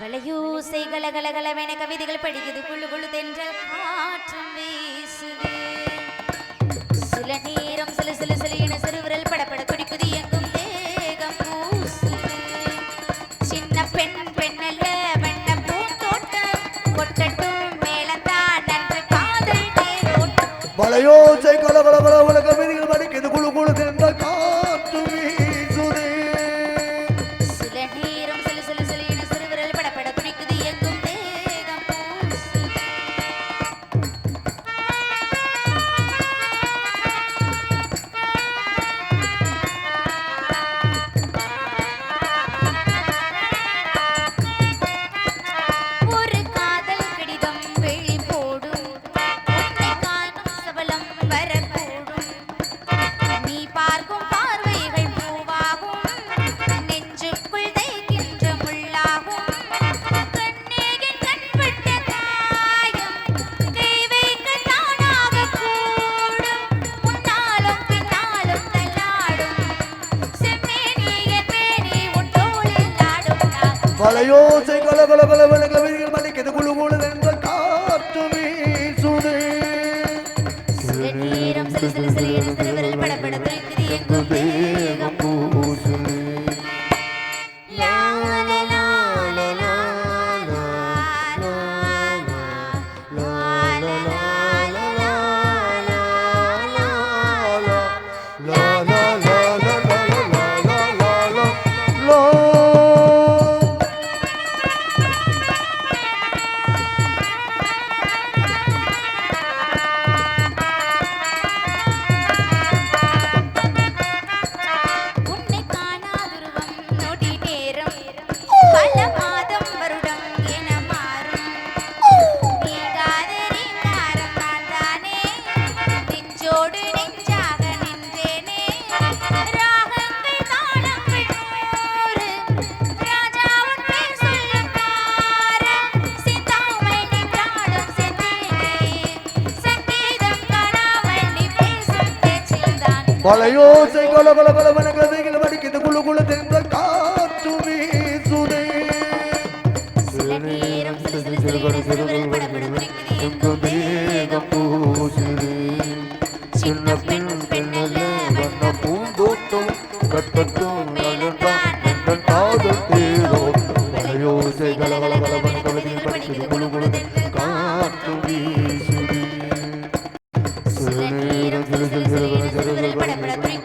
வளையூசை கலகலகலவென கவிதைகள் படிக்குது. குழு குழு தென்ற காற்றும் வீசுது. சில நேரம் சில சில சில என சிறுவிரல் படப்பட துடிக்குது எங்கும் தேகம் பூசுது. சின்ன பெண் பெண்ணல்ல வண்ண பூந்தோட்டம். கொட்டட்டும் மேலந்தான் நன்று காதல் வளையோசை கலகலகலவென கவிதைகள் படிக்குது. குழு குழு தென்ற காற்றும் வீசுது. வளையோசை கல கல கல கல கல கல கல கல Sri Sri Sri Sri பல யோசை கொல கொல கொலவன கதைகள் வடிக்குது குழு குழு தெரிந்த காற்று வீசுதே வேகம் பூசுது சின்ன பெண் பெண்ணல வண்ண பூந்தோட்டம் கட்டட்டும் நண்பன் காதல் தேரோ பல யோசை Espera, espera, espera,